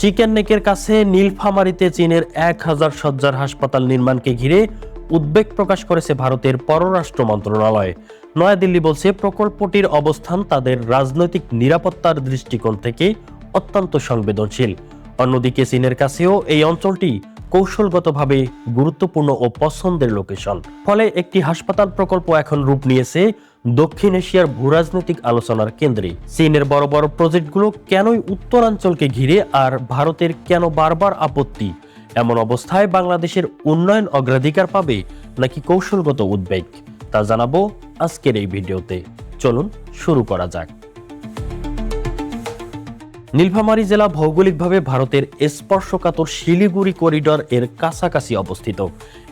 Chicken নেকের কাছে নীলফামারিতে চীনের এক হাজার সজ্জার হাসপাতাল নির্মাণকে ঘিরে উদ্বেগ প্রকাশ করেছে ভারতের পররাষ্ট্র মন্ত্রণালয়। নয়াদিল্লি বলছে, প্রকল্পটির অবস্থান তাদের রাজনৈতিক নিরাপত্তার দৃষ্টিকোণ থেকে অত্যন্ত সংবেদনশীল। অন্যদিকে চীনের কাছেও এই অঞ্চলটি কৌশলগতভাবে গুরুত্বপূর্ণ ও পছন্দের লোকেশন ফলে একটি হাসপাতাল প্রকল্প এখন রূপ নিয়েছে দক্ষিণ এশিয়ার ভূরাজনৈতিক আলোচনার কেন্দ্রে। চীনের বড় বড় প্রজেক্টগুলো কেনই উত্তরাঞ্চলকে ঘিরে আর ভারতের কেন বারবার আপত্তি? এমন অবস্থায় বাংলাদেশের উন্নয়ন অগ্রাধিকার পাবে নাকি কৌশলগত উদ্বেগ? তা জানাব আজকের এই ভিডিওতে। চলুন শুরু করা যাক। নীলফামারী জেলা ভৌগোলিকভাবে ভারতের স্পর্শকাতর শিলিগুড়ি করিডর এর কাছাকাছি অবস্থিত।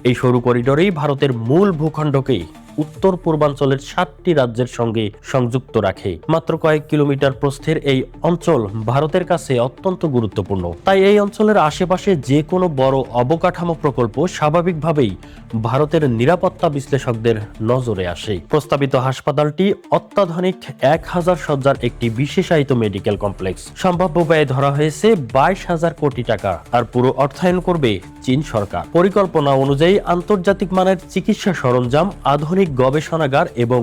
এই সরু করিডরেই ভারতের মূল ভূখণ্ডকে উত্তর পূর্বাঞ্চলের সাতটি রাজ্যের সঙ্গে সংযুক্ত রাখে। মাত্র কয়েক কিলোমিটার প্রস্থের এই অঞ্চল ভারতের কাছে অত্যন্ত গুরুত্বপূর্ণ। তাই এই অঞ্চলের আশেপাশে যে কোনো বড় অবকাঠামো প্রকল্প স্বাভাবিকভাবেই ভারতের নিরাপত্তা বিশ্লেষকদের নজরে আসে। প্রস্তাবিত হাসপাতালটি অত্যাধুনিক এক হাজার সজ্জার একটি বিশেষায়িত মেডিকেল কমপ্লেক্স। সম্ভাব্য ব্যয় ধরা হয়েছে বাইশ হাজার কোটি টাকা। আর পুরো অর্থায়ন করবে চীন সরকার। পরিকল্পনা অনুযায়ী আন্তর্জাতিক মানের চিকিৎসা সরঞ্জাম, আধুনিক গবেষণাগার এবং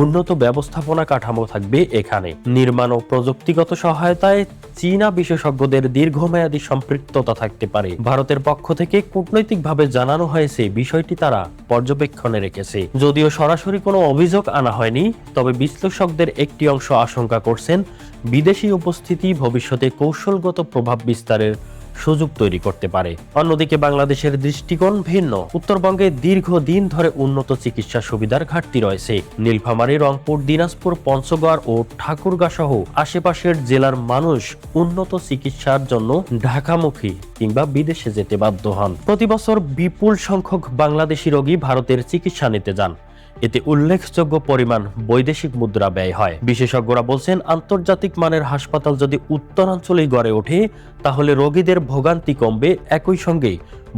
উন্নত ব্যবস্থাপনা কাঠামো থাকবে এখানে। নির্মাণ ও প্রযুক্তিগত সহায়তায় চীনা বিশেষজ্ঞদের দীর্ঘমেয়াদী সম্পৃক্ততা থাকতে পারে। ভারতের পক্ষ থেকে কূটনৈতিকভাবে জানানো হয়েছে বিষয়টি তারা পর্যবেক্ষণে রেখেছে। যদিও সরাসরি কোনো অভিযোগ আনা হয়নি, তবে বিশ্লেষকদের একটি অংশ আশঙ্কা করছেন, বিদেশি উপস্থিতি ভবিষ্যতে কৌশলগত প্রভাব বিস্তারের সুযোগ তৈরি করতে পারে। অন্যদিকে বাংলাদেশের দৃষ্টিকোণ ভিন্ন। উত্তরবঙ্গে দীর্ঘদিন ধরে উন্নত চিকিৎসা সুবিধার ঘাটতি রয়েছে। নীলফামারী, রংপুর, দিনাজপুর, পঞ্চগড় ও ঠাকুরগাঁ সহ আশেপাশের জেলার মানুষ উন্নত চিকিৎসার জন্য ঢাকামুখী কিংবা বিদেশে যেতে বাধ্য হন। প্রতি বছর বিপুল সংখ্যক বাংলাদেশি রোগী ভারতের চিকিৎসা নিতে যান। এতে উল্লেখযোগ্য পরিমাণ বৈদেশিক মুদ্রা ব্যয় হয়। বিশেষজ্ঞরা বলছেন, আন্তর্জাতিক মানের হাসপাতাল যদি উত্তরাঞ্চলেই গড়ে ওঠে তাহলে রোগীদের ভোগান্তি কমবে, একই সঙ্গে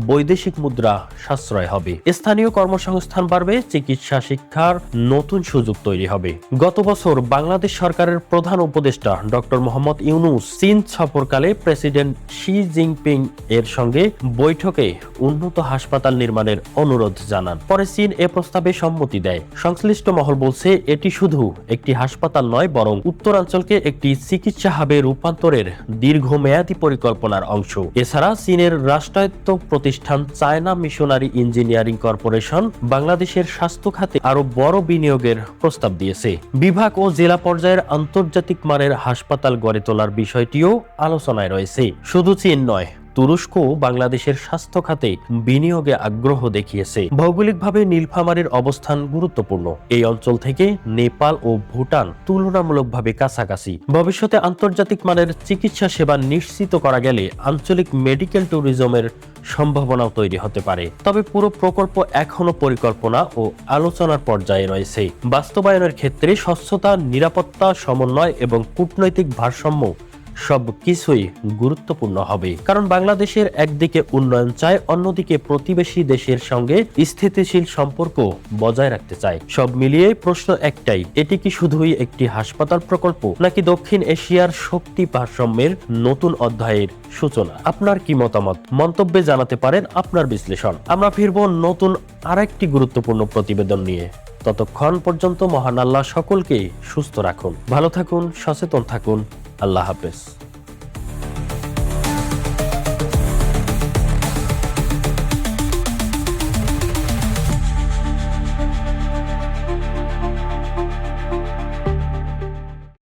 বৈদেশিক মুদ্রা সাশ্রয় হবে। স্থানীয় কর্মসংস্থান বাড়বে, চিকিৎসা শিক্ষার নতুন সুযোগ তৈরি হবে। গত বছর বাংলাদেশ সরকারের প্রধান উপদেষ্টা ডক্টর মোহাম্মদ ইউনুস চীন সফরকালে প্রেসিডেন্ট শি জিনপিং এর সঙ্গে বৈঠকে উন্নত হাসপাতাল নির্মাণের অনুরোধ জানান। পরে চীন এ প্রস্তাবে সম্মতি দেয়। সংশ্লিষ্ট মহল বলছে, এটি শুধু একটি হাসপাতাল নয়, বরং উত্তরাঞ্চলকে একটি চিকিৎসা হাবে রূপান্তরের দীর্ঘমেয়াদী পরিকল্পনার অংশ। এছাড়া চীনের রাষ্ট্রায়ত্ত প্রতিষ্ঠান চায়না মিশনারি ইঞ্জিনিয়ারিং কর্পোরেশন বাংলাদেশের স্বাস্থ্য খাতে আরও বড় বিনিয়োগের প্রস্তাব দিয়েছে। বিভাগ ও জেলা পর্যায়ের আন্তর্জাতিক মানের হাসপাতাল গড়ে তোলার বিষয়টিও আলোচনায় রয়েছে। শুধু চীন নয় তুরস্ক বাংলাদেশের স্বাস্থ্য খাতে বিনিয়োগে আগ্রহ দেখিয়েছে। ভৌগোলিকভাবে নীলফামারীর অবস্থান গুরুত্বপূর্ণ। এই অঞ্চল থেকে নেপাল ও ভুটান তুলনামূলকভাবে কাছাকাছি। ভবিষ্যতে আন্তর্জাতিক মানের চিকিৎসা সেবা নিশ্চিত করা গেলে আঞ্চলিক মেডিকেল ট্যুরিজমের সম্ভাবনাও তৈরি হতে পারে। তবে পুরো প্রকল্প এখনও পরিকল্পনা ও আলোচনার পর্যায়ে রয়েছে। বাস্তবায়নের ক্ষেত্রে স্বচ্ছতা, নিরাপত্তা, সমন্বয় এবং কূটনৈতিক ভারসাম্য সব কিছুই গুরুত্বপূর্ণ হবে। কারণ বাংলাদেশের একদিকে উন্নয়ন চায়, অন্যদিকে প্রতিবেশী দেশের সঙ্গে স্থিতিশীল সম্পর্ক বজায় রাখতে চায়। সব মিলিয়ে প্রশ্ন একটাই, এটি কি শুধুই একটি হাসপাতাল প্রকল্প, নাকি দক্ষিণ এশিয়ার শক্তি ভারসাম্যের নতুন অধ্যায়ের সূচনা? আপনার কি মতামত? মন্তব্যে জানাতে পারেন আপনার বিশ্লেষণ। আমরা ফিরব নতুন আরেকটি গুরুত্বপূর্ণ প্রতিবেদন নিয়ে। ততক্ষণ পর্যন্ত মহান আল্লাহ সকলকে সুস্থ রাখুন। ভালো থাকুন, সচেতন থাকুন। আল্লাহ হাফেজ।